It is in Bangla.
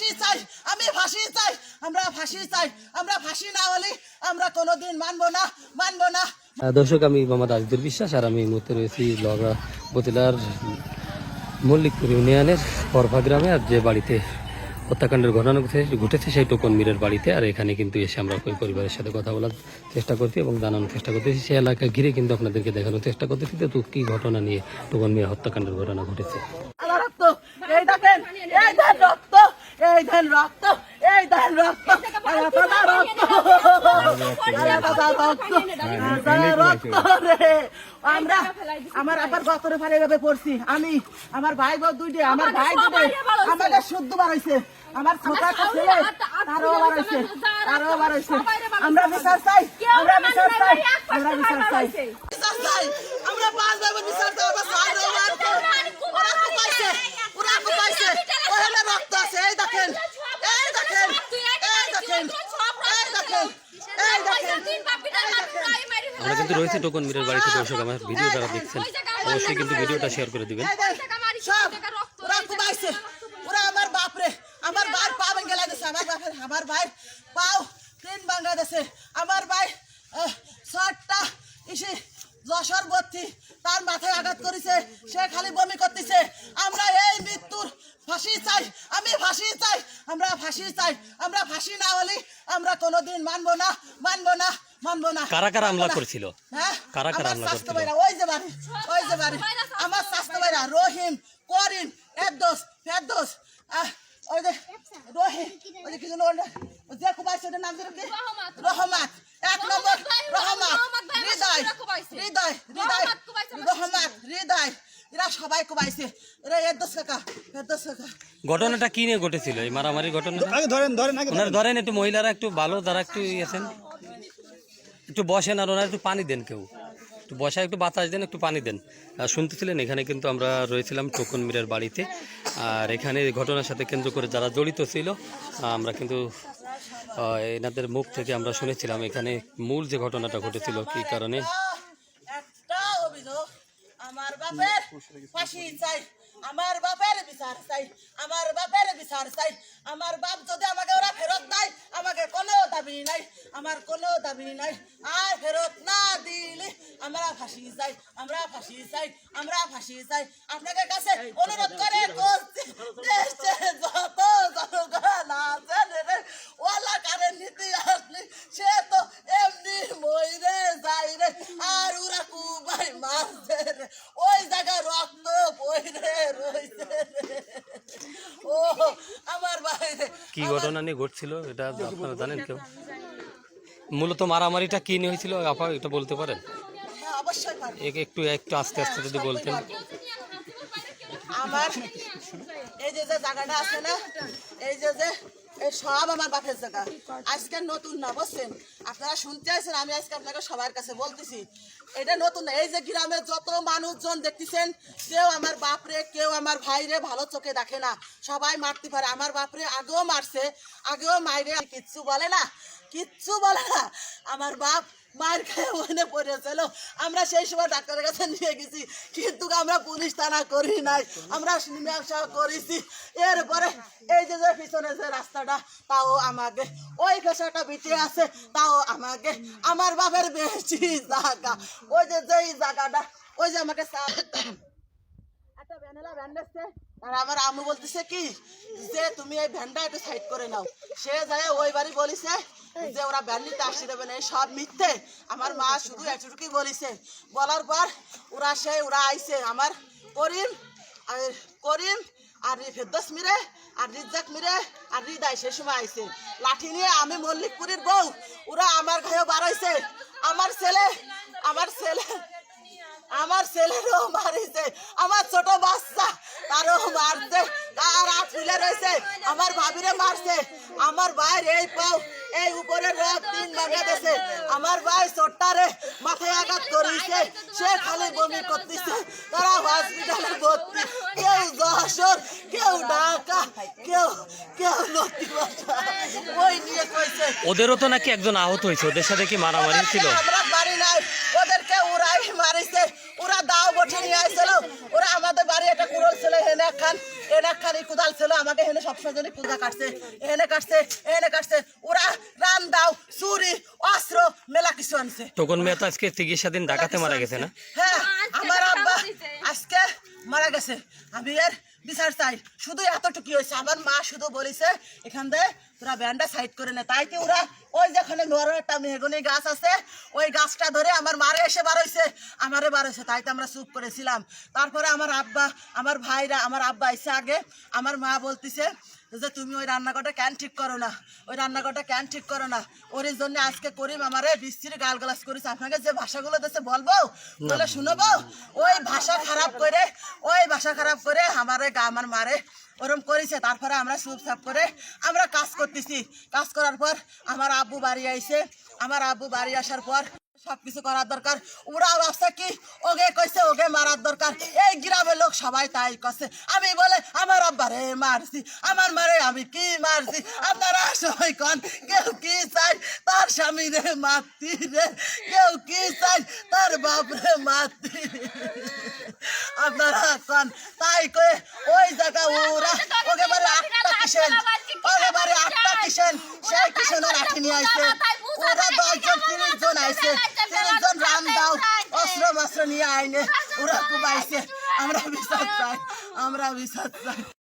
ফাঁসি চাই, আমি ফাঁসি চাই, আমরা ফাঁসি চাই, আমরা ফাঁসি না হলে আমরা কোনোদিন মানবো না মানবো না। দর্শক, আমি মোহাম্মদ আজিদুর বিশ্বাস আর আমি এই রয়েছি লগা উপজেলার মল্লিকপুর ইউনিয়নের পরভা গ্রামে আর যে বাড়িতে হত্যাকাণ্ডের ঘটনা ঘটেছে- ঘটেছে সেই টোকন মীরের বাড়িতে আর এখানে কিন্তু এসে আমরা ওই পরিবারের সাথে কথা বলার চেষ্টা করছি এবং জানানোর চেষ্টা করতেছি সেই এলাকা ঘিরে কিন্তু আপনাদেরকে দেখানোর চেষ্টা করতেছি যে তো কি ঘটনা নিয়ে টোকন মীর হত্যাকাণ্ডের ঘটনা ঘটেছে আমার রক্ত এই দেখেন এই দেন রক্ত এই দেন রক্ত এই দেন রক্ত রক্ত। রক্ত। রক্ত রে। আমরা আমার আবার গতরে ফালে ভাবে পড়ছি। আমি আমার ভাই দুইটে আমার ভাই আমাদের শুদ্ধ হয়েছে আমার ছোট ছেলে তারও হয়েছে তারও বার হয়েছে আমরা বিচার চাই। আমরা বিচার চাই। আমরা বিচার চাই। আমরা পাঁচ ভাই বিচার চাই আমরা ছয় ভাই বোন ওরা কোপাইছে ওরা কোপাইছে ওখানে রক্ত আছে এই দেখেন এই দেখেন এই দেখেন এই দেখেন এই দেখেন আমরা কিন্তু রয়েছে টোকন মীরের বাড়িতে দর্শক, আমার ভিডিও যারা দেখছেন, অবশ্যই কিন্তু ভিডিওটা শেয়ার করে দিবেন। যশোর তার মাথায় আঘাত সে খালি বমি আমরা এই মৃত্যুর ফাঁসি চাই, আমি ফাঁসি চাই, আমরা ফাঁসি চাই, আমরা ফাঁসি না হলে আমরা কোনোদিন মানবো না। কারা কারা হামলা। করছিল? হ্যাঁ কারা কারা আমার হামলা স্বাস্থ্য করছিল? ওই যে বাড়ি ওই যে বাড়ি। আমার স্বাস্থ্য ভাইরা রহিম করিম এরদোস ফেরদোস আহ, ওই যে রহিম ওই যে কি যেন ওই যে কুবাইছে ওটার নাম যেন কি? রহমাত। এক নম্বর রহমত হৃদয়। হৃদয় হৃদয় রহমত হৃদয়। এরা সবাই কুবাইছে এরা এরদোস কাকা ফেরদোস কাকা। ঘটনাটা কি নিয়ে ঘটেছিল? এই মারামারি ঘটনা আগে ধরেন ধরেন আগে ধরেন। একটু মহিলারা একটু ভালো যারা একটু ইয়েছেন একটু বসেন আর ওনার একটু পানি দেন কেউ। একটু বসায়, একটু বাতাস দেন, একটু পানি দেন। শুনতেছিলেন, এখানে কিন্তু আমরা রয়েছিলাম টোকন মীরের বাড়িতে। আর এখানে ঘটনার সাথে কেন্দ্র করে যারা জড়িত ছিল, আমরা কিন্তু এনাদের মুখ থেকে আমরা শুনেছিলাম, এখানে মূল যে ঘটনাটা ঘটেছিল, কি কারণে আমার বাপের ফাঁসি চাই আমার বাপের বিচার চাই আমার বাপের বিচার চাই। আমার বাপ যদি আমাকে ওরা ফেরত দেয় আমাকে কোনো দাবি নাই আমার কোনো দাবি নাই। আর ফেরত না দিলে আমরা ফাঁসি চাই আমরা ফাঁসি চাই আমরা ফাঁসি চাই। আপনাদের কাছে অনুরোধ করে দেশে যত জনগণ আছেন রে, ওলা কারে নীতি আসলি সে তো এমনি মইরে যাই রে আর ওরা কুবাই মারছে রে ওই জায়গায় রক্ত বইরে রইছে রে ও আমার বাইরে কি ঘটনা নিয়ে ঘটছিল এটা আপনারা জানেন কেউ? মূলত মারামারিটা কি নিয়ে হয়েছিল? আপা এটা বলতে পারেন? একটু একটু আস্তে আস্তে যদি বলতেন। আমার এই যে যে জায়গাটা আছে না এই যে যে এই সব আমার বাপের জায়গা। আজকে নতুন না, বুঝছেন? আপনারা শুনতে আছেন, আমি আজকে আপনাকে সবার কাছে বলতেছি। এটা নতুন না, এই যে গ্রামের যত মানুষজন দেখতেছেন, কেউ আমার বাপরে, কেউ আমার ভাইরে ভালো চোখে দেখে না। সবাই মারতে পারে। আমার বাপরে আগেও মারছে, আগেও মাইরে, কিচ্ছু বলে না, কিচ্ছু বলে না। আমার বাপ মায়ের খেয়ে ওখানে পড়েছিল আমরা সেই সময় ডাক্তারের কাছে নিয়ে গেছি, কিন্তু আমরা পুলিশ থানা করি নাই, আমরা মীমাংসা করেছি। এরপরে এই যে পিছনে যে রাস্তাটা, তাও আমাকে, ওই পেশাটা বিটে আছে, তাও আমাকে, আমার বাপের বেশি জায়গা। ওই যে যেই জায়গাটা, ওই যে আমাকে একটা ভ্যানেলা ভ্যান আর আমার আম্মু বলতেছে কি, যে তুমি এই ভ্যানটা একটু সাইড করে নাও। সে যায়, ওই বাড়ি বলিছে যে ওরা ভ্যান নিতে দেবে না সব মিথ্যে। আমার মা শুধু এটুকুই বলিছে, বলার পর ওরা সে, ওরা আইছে। আমার করিম করিম, আর ফেরদোস মিরে, আর রিজ্জাক মিরে, আর হৃদয় সে সময় আইছে। লাঠি নিয়ে আমি মল্লিকপুরের বউ, ওরা আমার ঘায়ে বাড়াইছে। আমার ছেলে আমার ছেলে, আমার ছেলেরও মারিছে। আমার ছোট বাচ্চা, তারও মারছে। তার হাত ফুলে রয়েছে। আমার ভাবিরে মারছে। আমার ভাইয়ের এই পাও এই উপরে রক তিন ভাঙা গেছে আমার ভাই ছোট্টারে মাথায় আঘাত করেছে। সে খালি বমি করতেছে। তারা হসপিটালে ভর্তি। কেউ যশোর কেউ ঢাকা কেউ কেউ নদী ওই নিয়ে কইছে। ওদেরও তো নাকি একজন আহত হয়েছে। ওদের সাথে কি মারামারি ছিল আমরা বাড়ি নাই। ওদেরকে ওরাই মারিছে। ওরা দাও বটে নিয়ে আসছিল আমাদের বাড়ি একটা কুড়ল ছিল হেনে খান এনে এই কুদাল ছিল আমাকে হেনে সবসময় জন্য পূজা কাটছে এনে কাটছে এনে কাটছে। ওরা রান দাও চুরি অস্ত্র মেলা কিছু আনছে। তখন মেয়ে তো আজকে চিকিৎসাধীন ঢাকাতে মারা গেছে না? হ্যাঁ আমার আব্বা আজকে মারা গেছে। আমি এর বিচার চাই শুধু এতটুকু হয়েছে। আমার মা শুধু বলেছে এখান থেকে তোরা ব্যান্ডটা সাইড করে নে। তাই কি ওরা ওই যেখানে লোহার একটা মেহগনি গাছ আছে ওই গাছটা ধরে আমার মারে এসে হয়েছে আমারে বার হয়েছে তাই তো আমরা চুপ করেছিলাম। তারপরে আমার আব্বা আমার ভাইরা আমার আব্বা এসে আগে। আমার মা বলতিছে যে তুমি ওই রান্নাঘরটা ক্যান ঠিক করো না? ওই রান্নাঘরটা ক্যান ঠিক করো না? ওর জন্য আজকে করিম আমারে বৃষ্টির গাল গালাস করেছে। আপনাকে যে ভাষাগুলো দেশে বলব? বলে শুনব? ওই ভাষা খারাপ করে ভাষা খারাপ করে আমারে গা আমার মারে, ওরম করেছে। তারপরে আমরা চুপচাপ করে আমরা কাজ করতেছি। কাজ করার পর আমার আব্বু বাড়ি আইছে। আমার আব্বু বাড়ি আসার পর সবকিছু করার দরকার। ওরা ভাবছে কি ওগে কইছে ওগে মারার দরকার। এই গ্রামের লোক সবাই তাই কছে আমি বলে, আমার আব্বারে মারছি। আমার মারে আমি কি মারছি? আপনারা সবাই কন, কেউ কি চাই তার স্বামী রে মাতি রে? কেউ কি চাই তার বাপ রে? মাতি আপনারা কন তাই কয়ে ওই জায়গা ওরা আটটা কিষেন আটটা আঠি নিয়ে আইছে। ওরা দশজন তিরিশ জন আইছে তিরিশ জন রাম দাও অস্ত্র নিয়ে আইনে, ওরা খুব আমরা বিশ্বাস চাই, আমরা বিশ্বাস চাই।